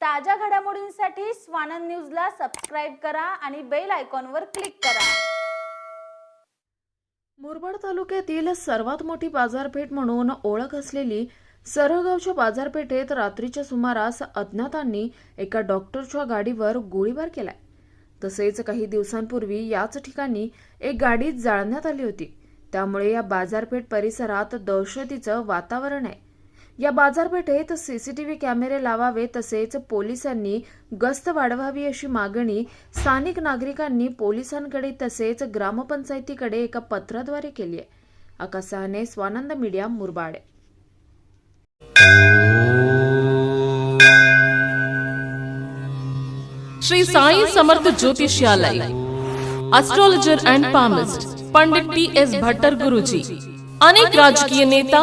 ताज्या घडामोडींसाठी स्वानंद न्यूजला सबस्क्राईब करा आणि बेल आयकॉनवर क्लिक करा. मुरबाड तालुक्यातील सर्वात मोठी बाजारपेठ म्हणून ओळख असलेली सरळगावच्या बाजारपेठेत रात्रीच्या सुमारास अज्ञातांनी एका डॉक्टरच्या गाडीवर गोळीबार केलाय. तसेच काही दिवसांपूर्वी याच ठिकाणी एक गाडी जाळण्यात आली होती. त्यामुळे या बाजारपेठ परिसरात दहशतीचं वातावरण आहे. या बाजारपेठेत सीसीटीव्ही कॅमेरे लावावे तसेच पोलिसांनी गस्त वाढवावी अशी मागणी स्थानिक नागरिकांनी पोलिसांकडे तसेच ग्रामपंचायतीकडे एका पत्राद्वारे केली आहे. आकाशाने Swanand media Murbad. Shri Sai Samarth ज्योतिषालय astrologer and palmist Pandit T S Bhattar Guruji अनेक राजकीय नेता